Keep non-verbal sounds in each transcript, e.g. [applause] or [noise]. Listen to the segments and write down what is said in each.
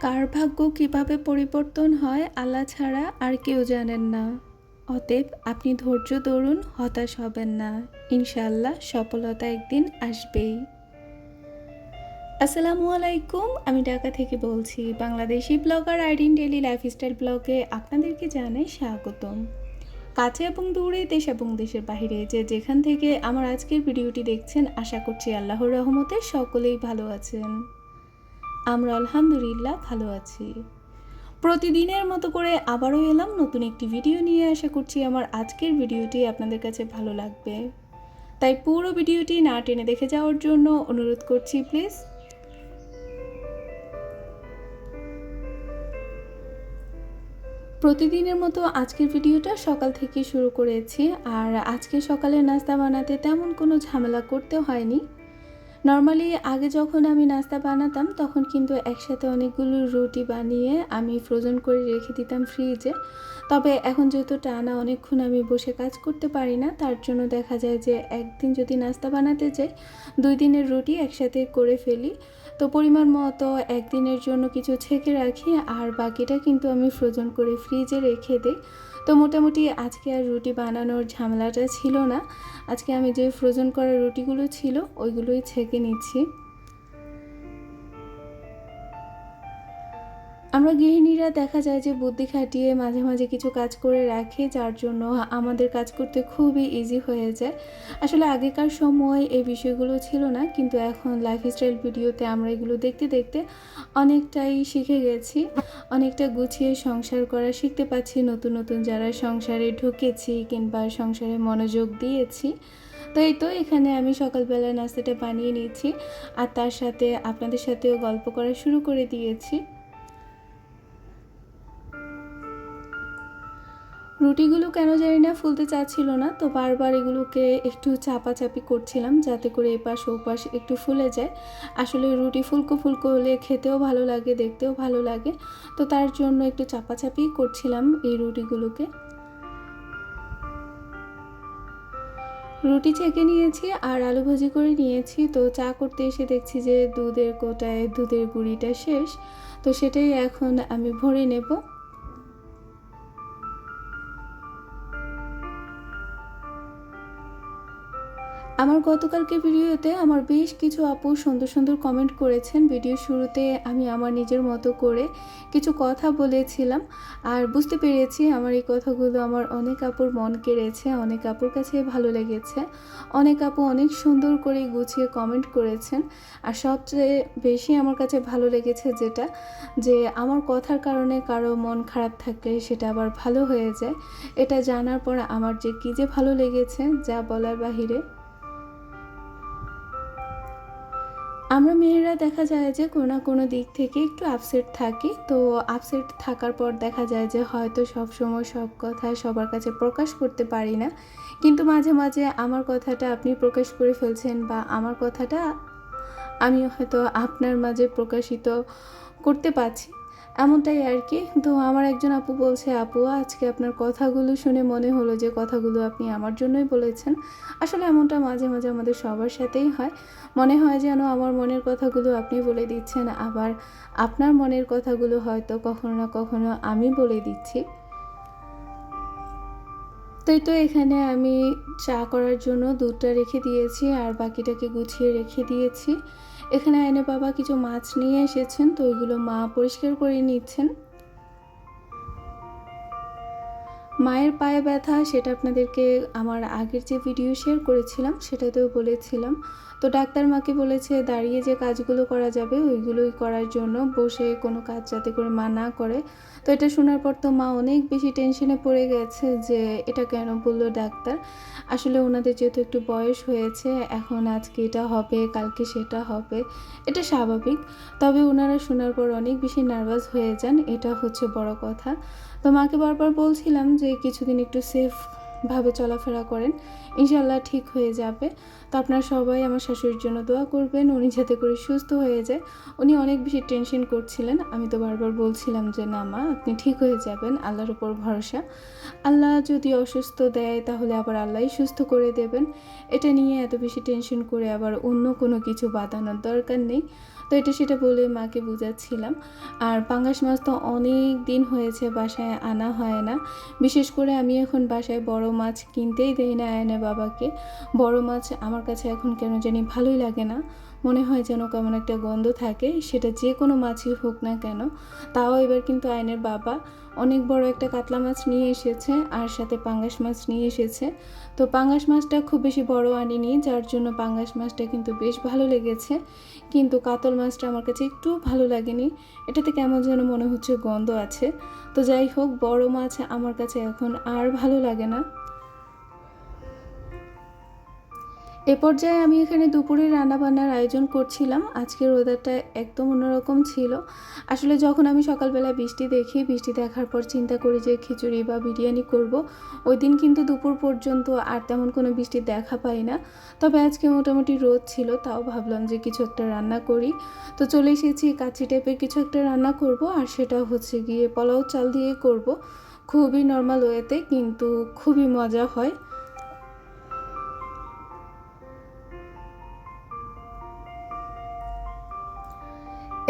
কার ভাগ্য কীভাবে পরিবর্তন হয় আল্লাহ ছাড়া আর কেউ জানেন না। অতএব আপনি ধৈর্য ধরুন, হতাশ হবেন না। ইনশাল্লাহ সফলতা একদিন আসবেই। আসসালামু আলাইকুম, আমি ঢাকা থেকে বলছি। Bangladeshi blogger Aidin daily lifestyle ব্লগে আপনাদেরকে জানাই স্বাগতম। কাছে এবং দূরে, দেশ এবং দেশের বাইরে যে যেখান থেকে আমার আজকের ভিডিওটি দেখছেন, আশা করছি আল্লাহর রহমতে সকলেই ভালো আছেন। আমরা আলহামদুলিল্লাহ ভালো আছি। প্রতিদিনের মতো করে আবারও এলাম নতুন একটি ভিডিও নিয়ে। আশা করছি আমার আজকের ভিডিওটি আপনাদের কাছে ভালো লাগবে। তাই পুরো ভিডিওটি না টেনে দেখে যাওয়ার জন্য অনুরোধ করছি প্লিজ প্রতিদিনের মতো আজকের ভিডিওটা সকাল থেকে শুরু করেছি। আর আজকে সকালে নাস্তা বানাতে তেমন কোনো ঝামেলা করতে হয়নি। নর্মালি আগে যখন আমি নাস্তা বানাতাম, তখন কিন্তু একসাথে অনেকগুলো রুটি বানিয়ে আমি ফ্রোজেন করে রেখে দিতাম ফ্রিজে তবে এখন যেহেতু টানা অনেকক্ষণ আমি বসে কাজ করতে পারি না, তার জন্য দেখা যায় যে একদিন যদি নাস্তা বানাতে যাই, দুই দিনের রুটি একসাথে করে ফেলি। তো পরিমাণ মতো একদিনের জন্য কিছু ছেঁকে রাখি, আর বাকিটা কিন্তু আমি ফ্রোজেন করে ফ্রিজে রেখে দিই। তো মোটামুটি আজকে আর রুটি বানানোর ঝামেলাটা ছিল না। আজকে আমি যে ফ্রোজেন করা রুটিগুলো ছিল, ওইগুলোই ছেঁকে নিচ্ছি। আমরা গৃহিণীরা দেখা যায় যে বুদ্ধি খাটিয়ে মাঝে মাঝে কিছু কাজ করে রাখি, যার জন্য আমাদের কাজ করতে খুবই ইজি হয়ে যায়। আসলে আগেকার সময় এই বিষয়গুলো ছিল না, কিন্তু এখন লাইফস্টাইল ভিডিওতে আমরা এগুলো দেখতে দেখতে অনেকটাই শিখে গেছি। অনেকটা গুছিয়ে সংসার করা শিখতে পাচ্ছি, নতুন নতুন যারা সংসারে ঢুকেছি কিংবা সংসারে মনোযোগ দিয়েছি। তো এই তো, এখানে আমি সকালবেলা নাস্তাটা বানিয়ে নিয়েছি আর তার সাথে আপনাদের সাথেও গল্প করা শুরু করে দিয়েছি। রুটিগুলো কেন জানি না ফুলতে চাচ্ছিল না, তো বারবার এগুলোকে একটু চাপাচাপি করছিলাম যাতে করে এপাশ ওপাশ একটু ফুলে যায়। আসলে রুটি ফুলকো ফুলকো হলে খেতেও ভালো লাগে, দেখতেও ভালো লাগে, তো তার জন্য একটু চাপাচাপি করছিলাম এই রুটিগুলোকে। রুটি ছেঁকে নিয়েছি আর আলু ভাজি করে নিয়েছি, তো চা করতে এসে দেখছি যে দুধের কোটায় দুধের গুঁড়িটা শেষ, তো সেটাই এখন আমি ভরে নেব। আমার গতকালকে ভিডিওতে আমার বেশ কিছু আপু সুন্দর সুন্দর কমেন্ট করেছেন। ভিডিও শুরুতে আমি আমার নিজের মতো করে কিছু কথা বলেছিলাম। আর বুঝতে পেরেছি আমার এই কথাগুলো আমার অনেক আপুর মন কেড়েছে অনেক আপুর কাছে ভালো লেগেছে। অনেক আপু অনেক সুন্দর করে গুছিয়ে কমেন্ট করেছেন। আর সবচেয়ে বেশি আমার কাছে ভালো লেগেছে যেটা, যে আমার কথার কারণে কারও মন খারাপ থাকলে সেটা আবার ভালো হয়ে যায়। এটা জানার পর আমার যে কী যে ভালো লেগেছে, যা বলার বাহিরে আমরা মেয়েরা দেখা যায় যে কোনো না কোনো দিক থেকে একটু আপসেট থাকি। তো আপসেট থাকার পর দেখা যায় যে হয়তো সব সময় সব কথা সবার কাছে প্রকাশ করতে পারি না। কিন্তু মাঝে মাঝে আমার কথাটা আপনি প্রকাশ করে ফেলছেন বা আমার কথাটা আমি হয়তো আপনার মাঝে প্রকাশিত করতে পারছি। এমনটাই আর কি তো আমার একজন আপু বলছে, আপু, আজকে আপনার কথাগুলো শুনে মনে হলো যে কথাগুলো আপনি আমার জন্যই বলেছেন। আসলে এমনটা মাঝে মাঝে আমাদের সবার সাথেই হয়। মনে হয় যেন আমার মনের কথাগুলো আপনি বলে দিচ্ছেন, আবার আপনার মনের কথাগুলো হয়তো কখনো না কখনো আমি বলে দিচ্ছি। তো তো এখানে আমি চা করার জন্য দুধটা রেখে দিয়েছি, আর বাকিটাকে গুছিয়ে রেখে দিয়েছি। এখানে আইনে বাবা কিছু মাছ নিয়ে এসেছেন তো ওইগুলো মা পরিষ্কার করে নিচ্ছেন। মায়ের পায়ে ব্যথা, সেটা আপনাদেরকে আমার আগের যে ভিডিও শেয়ার করেছিলাম, সেটাতেও বলেছিলাম। তো ডাক্তার মাকে বলেছে, দাঁড়িয়ে যে কাজগুলো করা যাবে, ওইগুলোই করার জন্য। বসে কোনো কাজ যাতে করে মা না করে। তো এটা শোনার পর তো মা অনেক বেশি টেনশনে পড়ে গেছে যে, এটা কেন বলল ডাক্তার? আসলে ওনাদের যেহেতু একটু বয়স হয়েছে, এখন আজকে এটা হবে, কালকে সেটা হবে, এটা স্বাভাবিক। তবে ওনারা শোনার পর অনেক বেশি নার্ভাস হয়ে যান, এটা হচ্ছে বড় কথা। তো মাকে বারবার বলছিলাম যে কিছুদিন একটু সেফ ভাবে চলাফেরা করেন ইনশাল্লাহ ঠিক হয়ে যাবে। তো আপনারা সবাই আমার শাশুড়ির জন্য দোয়া করবেন, উনি যাতে করে সুস্থ হয়ে যায়। উনি অনেক বেশি টেনশন করছিলেন, আমি তো বারবার বলছিলাম যে, না মা, আপনি ঠিক হয়ে যাবেন, আল্লাহর উপর ভরসা। আল্লাহ যদি অসুস্থ দেয়, তাহলে আবার আল্লাহই সুস্থ করে দেবেন। এটা নিয়ে এত বেশি টেনশন করে আবার অন্য কোনো কিছু বাঁধানোর দরকার নেই। তো এটা সেটা বলে মাকে বুঝাচ্ছিলাম। আর পাঙ্গাস মাছ তো অনেক দিন হয়েছে, বাসায় আনা হয় না। বিশেষ করে আমি এখন বাসায় বড় মাছ কিনতেই দেই না আয়না বাবাকে। বড় মাছ আমার কাছে এখন কেন জানি ভালোই লাগে না। মনে হয় যেন কেমন একটা গন্ধ থাকে, সেটা যে কোনো মাছই হোক না কেন। তাও এবার কিন্তু আয়নের বাবা অনেক বড় একটা কাতলা মাছ নিয়ে এসেছে আর সাথে পাঙ্গাস মাছ নিয়ে এসেছে। তো পাঙ্গাস মাছটা খুব বেশি বড় আনিনি, যার জন্য পাঙ্গাস মাছটা কিন্তু বেশ ভালো লেগেছে। কিন্তু কাতল মাছটা আমার কাছে একটু ভালো লাগেনি। এটাতে কেমন যেন মনে হচ্ছে গন্ধ আছে। তো যাই হোক, বড় মাছ আমার কাছে এখন আর ভালো লাগে না। এ পর্যায়ে আমি এখানে দুপুরে রান্নাবান্নার আয়োজন করছিলাম। আজকের ওয়েদারটা একদম অন্যরকম ছিল। আসলে যখন আমি সকালবেলা বৃষ্টি দেখি, বৃষ্টি দেখার পর চিন্তা করি যে খিচুড়ি বা বিরিয়ানি করব। ওই দিন কিন্তু দুপুর পর্যন্ত আর তেমন কোনো বৃষ্টি দেখা পাই না। তবে আজকে মোটামুটি রোদ ছিল, তাও ভাবলাম যে কিছু একটা রান্না করি। তো চলে এসেছি কাচি টাইপের কিছু একটা রান্না করব। আর সেটা হচ্ছে গিয়ে পোলাও চাল দিয়ে করব। খুবই নর্মাল ওয়েতে কিন্তু খুবই মজা হয়।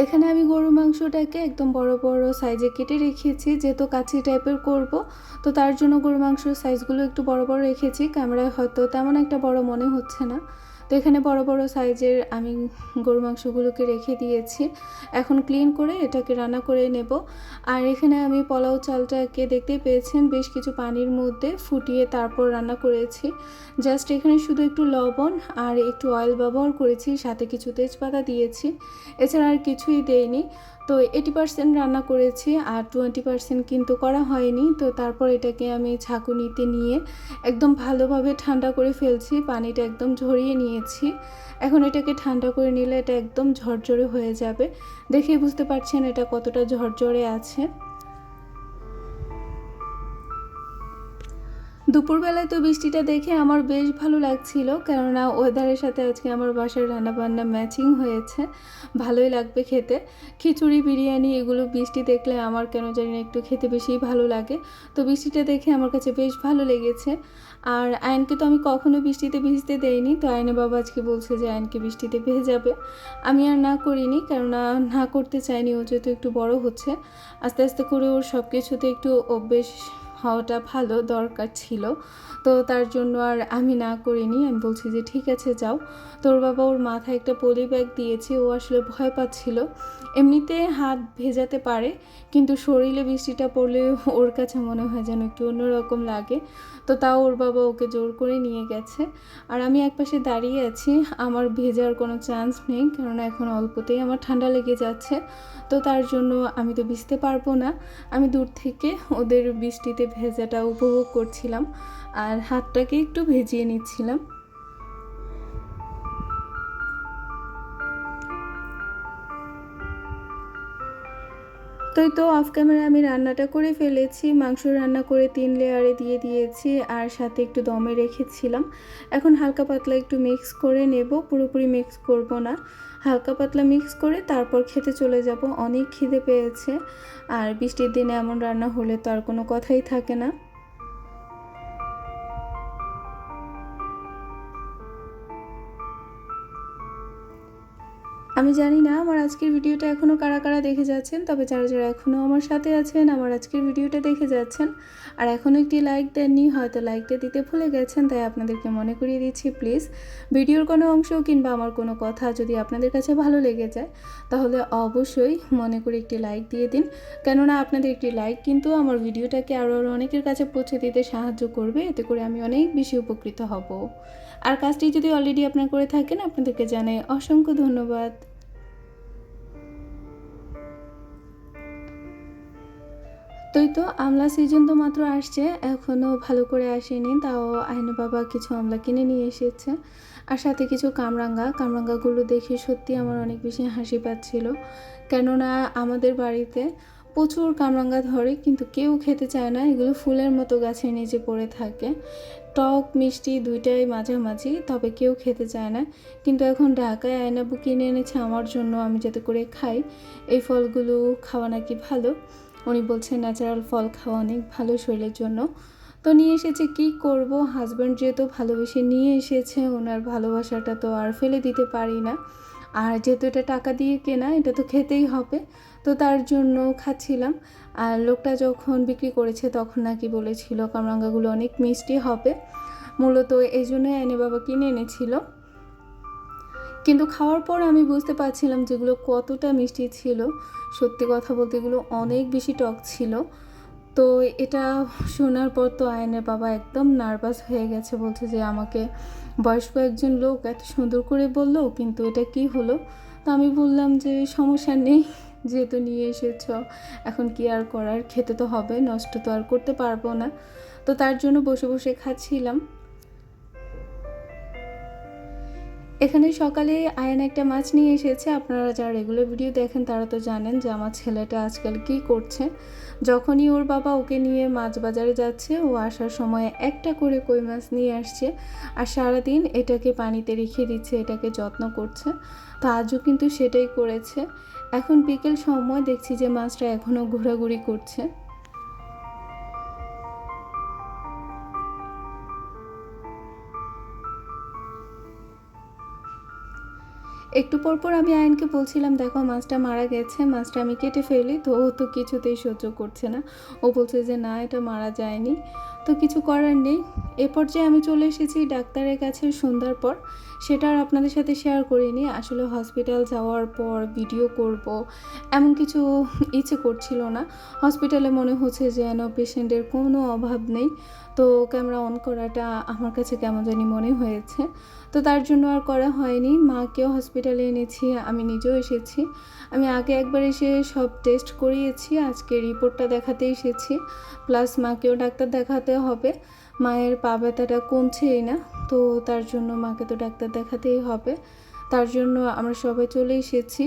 এখানে আমি গরুর মাংসটাকে একদম বড় বড় সাইজে কেটে রেখেছি, যেহেতু কাছি টাইপের করব, তো তার জন্য গরুর মাংসের সাইজগুলো একটু বড় বড় রেখেছি। ক্যামেরায় হয়তো তেমন একটা বড় মনে হচ্ছে না। তো এখানে বড় বড় সাইজের আমি গরু মাংসগুলোকে রেখে দিয়েছি। এখন ক্লিন করে এটাকে রান্না করে নেব। আর এখানে আমি পোলাও চালটাকে দেখতে পেয়েছেন, বেশ কিছু পানির মধ্যে ফুটিয়ে তারপর রান্না করেছি। জাস্ট এখানে শুধু একটু লবণ আর একটু অয়েল ব্যবহার করেছি, সাথে কিছু তেজপাতা দিয়েছি। এছাড়া আর কিছুই দেইনি। তো এইটি পার্সেন্ট রান্না করেছি আর টোয়েন্টি পার্সেন্ট কিন্তু করা হয়নি। তো তারপর এটাকে আমি ছাঁকুনিতে নিয়ে একদম ভালোভাবে ঠান্ডা করে ফেলছি, পানিটা একদম ঝরিয়ে নিয়েছি। এখন এটাকে ঠান্ডা করে নিলে এটা একদম ঝরঝরে হয়ে যাবে। দেখে বুঝতে পারছেন এটা কতটা ঝরঝরে আছে। দুপুরবেলায় তো বৃষ্টিটা দেখে আমার বেশ ভালো লাগছিল, কেননা ওয়েদারের সাথে আজকে আমার বাসার রান্নাবান্না ম্যাচিং হয়েছে, ভালোই লাগবে খেতে। খিচুড়ি, বিরিয়ানি এগুলো বৃষ্টি দেখলে আমার কেন জানি না একটু খেতে বেশি ভালো লাগে। তো বৃষ্টিটা দেখে আমার কাছে বেশ ভালো লেগেছে। আর আয়নকে তো আমি কখনো বৃষ্টিতে ভিজতে দেইনি, তো আয়নে বাবা আজকে বলছে যে আয়নকে বৃষ্টিতে ভেজাবে। আমি আর না করিনি, কেননা না করতে চাইনি, ও যেহেতু একটু বড় হচ্ছে, আস্তে আস্তে করে ওর সব কিছুতে একটু অভ্যেস হওয়াটা ভালো, দরকার ছিল। তো তার জন্য আর আমি না করিনি। আমি বলছি যে, ঠিক আছে, যাও। তোর বাবা ওর মাথায় একটা পলি ব্যাগ দিয়েছি। ও আসলে ভয় পাচ্ছিল। এমনিতে হাত ভেজাতে পারে, কিন্তু শরীরে বৃষ্টিটা পড়লে ওর কাছে মনে হয় যেন একটু অন্যরকম লাগে। তো তাও ওর বাবা ওকে জোর করে নিয়ে গেছে। আর আমি একপাশে দাঁড়িয়ে আছি, আমার ভেজার কোনো চান্স নেই কারণ এখন অল্পতেই আমার ঠান্ডা লেগে যাচ্ছে। তো তার জন্য আমি তো ভিজতে পারব না। আমি দূর থেকে ওদের বৃষ্টিতে ভেজাটা উপভোগ করছিলাম, আর হাতটাকে একটু ভেজিয়ে নিচ্ছিলাম। তো এই তো অফ ক্যামেরা আমি রান্নাটা করে ফেলেছি, মাংস রান্না করে তিন লেয়ারে দিয়ে দিয়েছি আর সাথে একটু দমে রেখেছিলাম। এখন হালকা পাতলা একটু মিক্স করে নেব, পুরোপুরি মিক্স করব না। হালকা পাতলা মিক্স করে তারপর খেতে চলে যাব, অনেক খিদে পেয়েছে। আর বৃষ্টির দিনে এমন রান্না হলে তো আর কোনো কথাই থাকে না। আমি জানি না আমার আজকের ভিডিওটা এখনও কারা কারা দেখে যাচ্ছেন, তবে যারা যারা এখনও আমার সাথে আছেন, আমার আজকের ভিডিওটা দেখে যাচ্ছেন, আর এখনও একটি লাইক দেননি, হয়তো লাইকটা দিতে ভুলে গেছেন, তাই আপনাদেরকে মনে করিয়ে দিচ্ছি প্লিজ ভিডিওর কোনো অংশ কিংবা আমার কোনো কথা যদি আপনাদের কাছে ভালো লেগে যায়, তাহলে অবশ্যই মনে করে একটি লাইক দিয়ে দিন। কেননা আপনাদের একটি লাইক কিন্তু আমার ভিডিওটাকে আরও আরও অনেকের কাছে পৌঁছে দিতে সাহায্য করবে, এতে করে আমি অনেক বেশি উপকৃত হব। আর কাজটি যদি অলরেডি আপনার করে থাকেন, আপনাদেরকে জানাই অসংখ্য ধন্যবাদ। তো তো আমলা সিজন তো মাত্র আসছে এখনও ভালো করে আসেনি, তাও আইনু বাবা কিছু আমলা কিনে নিয়ে এসেছে। আর সাথে কিছু কামরাঙ্গা, কামরাঙ্গাগুলো দেখে সত্যি আমার অনেক বেশি হাসি পাচ্ছিল। কেননা আমাদের বাড়িতে প্রচুর কামরাঙ্গা ধরে, কিন্তু কেউ খেতে চায় না, এগুলো ফুলের মতো গাছের নিচে পড়ে থাকে। টক, মিষ্টি দুইটাই মাঝামাঝি, তবে কেউ খেতে চায় না। কিন্তু এখন ঢাকায় আয়নাবু কিনে এনেছে, আমার জন্য আমি যাতে করে খাই। এই ফলগুলো খাওয়া নাকি ভালো। উনি বলছেন ন্যাচারাল ফল খাওয়া অনেক ভালো শরীরের জন্য। তো নিয়ে এসেছে, কি করব? হাজব্যান্ড যেহেতু ভালোবেসে নিয়ে এসেছে ওনার ভালোবাসাটা তো আর ফেলে দিতে পারি না। আর যেহেতু এটা টাকা দিয়ে কেনা, এটা তো খেতেই হবে। তো তার জন্য খাচ্ছিলাম। আর লোকটা যখন বিক্রি করেছে, তখন নাকি বলেছিল, কামরাঙ্গাগুলো অনেক মিষ্টি হবে। মূলত এই জন্যই আইনে বাবা কিনে এনেছিল। কিন্তু খাওয়ার পর আমি বুঝতে পারছিলাম যেগুলো কতটা মিষ্টি ছিল। সত্যি কথা বলতে এগুলো অনেক বেশি টক ছিল। তো এটা শোনার পর তো আয়নের বাবা একদম নার্ভাস হয়ে গেছে, বলছে যে আমাকে বয়স্ক একজন লোক এত সুন্দর করে বলল, কিন্তু এটা কি হলো? তো আমি বললাম যে সমস্যা নেই, যেহেতু নিয়ে এসেছ, এখন কি আর করার? খেতে তো হবে, নষ্ট তো আর করতে পারব না। তো তার জন্য বসে বসে খাচ্ছিলাম। এখানে সকালে আয়ন একটা মাছ নিয়ে এসেছে। আপনারা যারা রেগুলার ভিডিও দেখেন, তারা তো জানেন যে আমার ছেলেটা আজকাল কি করছে। যখনই ওর বাবা ওকে নিয়ে মাছ বাজারে যাচ্ছে, ও আসার সময় একটা করে কই মাছ নিয়ে আসছে আর সারাদিন এটাকে পানিতে রেখে দিচ্ছে, এটাকে যত্ন করছে। তো আজও কিন্তু সেটাই করেছে। এখন বিকেল সময় দেখছি যে মাছটা এখনও ঘোরাঘুরি করছে। একটু পর পর আমি আয়নকে বলছিলাম, দেখো, মাছটা মারা গেছে, মাছটা আমি কেটে ফেলি, তো ও তো কিছুতেই সহ্য করছে না। ও বলছে যে, না, এটা মারা যায়নি। তো কিছু করার নেই। এ পর্যায়ে আমি চলে এসেছি ডাক্তারের কাছে সন্ধ্যার পর। সেটা আর আপনাদের সাথে শেয়ার করিনি। আসলে হসপিটাল যাওয়ার পর ভিডিও করব, এমন কিছু ইচ্ছে করছিল না। হসপিটালে মনে হচ্ছে যেন পেশেন্টের কোনো অভাব নেই। তো ক্যামেরা অন করাটা আমার কাছে কেমন জানি মনে হয়েছে। তো তার জন্য আর করা হয়নি। মাকেও হসপিটালে এনেছি, আমি নিজেও এসেছি। আমি আগে একবার এসে সব টেস্ট করিয়েছি, আজকে রিপোর্টটা দেখাতে এসেছি। প্লাস মাকেও ডাক্তার দেখাতে হবে। মায়ের পা ব্যথাটা কমছেই না, তো তার জন্য মাকে তো ডাক্তার দেখাতেই হবে। তার জন্য আমরা সবাই চলে এসেছি।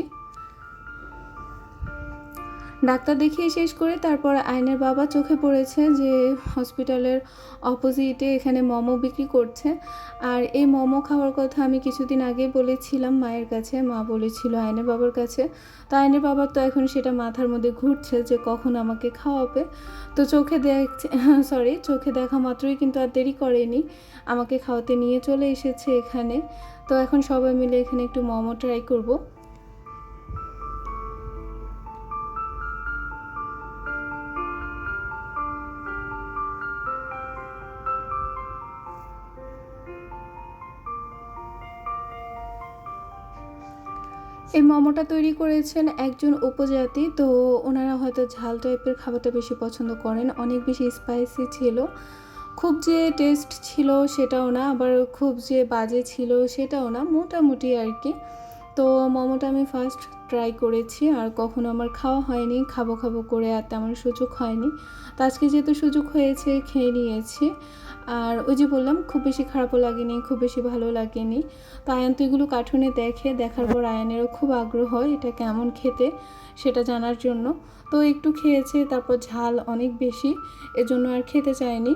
ডাক্তার দেখিয়ে শেষ করে তারপর আয়নের বাবা চোখে পড়েছে যে হসপিটালের অপোজিটে এখানে মোমো বিক্রি করছে। আর এই মোমো খাওয়ার কথা আমি কিছুদিন আগে বলেছিলাম মায়ের কাছে, মা বলেছিল আয়নের বাবার কাছে। তো আয়নের বাবার তো এখন সেটা মাথার মধ্যে ঘুরছে যে কখন আমাকে খাওয়াবে। তো চোখে দেখছে [laughs] সরি চোখে দেখা মাত্রই কিন্তু আর দেরি করেনি। আমাকে খাওয়াতে নিয়ে চলে এসেছে এখানে। তো এখন সবাই মিলে এখানে একটু মোমো ট্রাই করব। মোমোটা তৈরি করেছেন একজন উপজাতি, তো ওনারা হয়তো ঝাল টাইপের খাবারটা বেশি পছন্দ করেন। অনেক বেশি স্পাইসি ছিল। খুব যে টেস্ট ছিল সেটাও না, আবার খুব যে বাজে ছিল সেটাও না, মোটামুটি আর কি তো মোমোটা আমি ফার্স্ট ট্রাই করেছি, আর কখনো আমার খাওয়া হয়নি, খাব খাব করে আর তেমন সুযোগ হয়নি। তো আজকে যেহেতু সুযোগ হয়েছে, খেয়ে নিয়েছি। আর ওই যে বললাম, খুব বেশি খারাপও লাগেনি, খুব বেশি ভালো লাগেনি। তো আয়ান তো এগুলো কার্টুনে দেখে, দেখার পর আয়ানেরও খুব আগ্রহ হয় এটা কেমন খেতে সেটা জানার জন্য। তো একটু খেয়েছে, তারপর ঝাল অনেক বেশি, এজন্য আর খেতে চায়নি।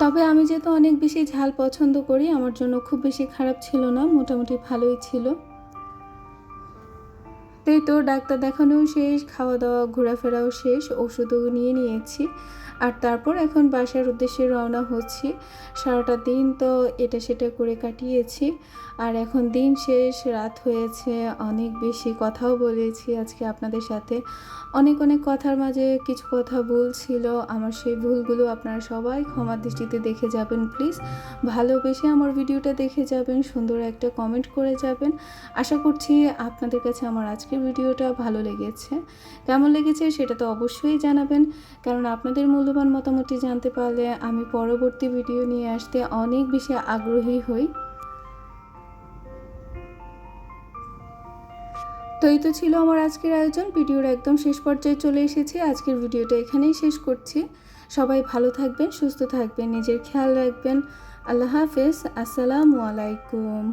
তবে আমি যেহেতু অনেক বেশি ঝাল পছন্দ করি, আমার জন্য খুব বেশি খারাপ ছিল না, মোটামুটি ভালোই ছিল। এই তো ডাক্তার দেখানোও শেষ খাওয়া দাওয়া ঘোরাফেরাও শেষ ওষুধও নিয়ে নিয়েছি। আর তারপর এখন বাসার উদ্দেশ্যে রওনা হচ্ছি। সারাটা দিন তো এটা সেটা করে কাটিয়েছি। আর এখন দিন শেষ, রাত হয়েছে, অনেক বেশি কথাও বলেছি আজকে আপনাদের সাথে। অনেক অনেক কথার মাঝে কিছু কথা ভুল ছিল, আমার সেই ভুলগুলো আপনারা সবাই ক্ষমার দৃষ্টিতে দেখে যাবেন, প্লিজ। ভালোবেসে আমার ভিডিওটা দেখে যাবেন, সুন্দর একটা কমেন্ট করে যাবেন। আশা করছি আপনাদের কাছে আমার আজকের ভিডিওটা ভালো লেগেছে। কেমন লেগেছে সেটা তো অবশ্যই জানাবেন, কারণ আপনাদের মূল্যবান মতামতটি জানতে পারলে আমি পরবর্তী ভিডিও নিয়ে আসতে অনেক বেশি আগ্রহী হই। তো এই তো ছিল আমার আজকের আয়োজন। ভিডিওর একদম শেষ পর্যায়ে চলে এসেছি। আজকের ভিডিওটা এখানেই শেষ করছি। সবাই ভালো থাকবেন, সুস্থ থাকবেন, নিজের খেয়াল রাখবেন। আল্লাহ হাফেজ। আসসালামু আলাইকুম।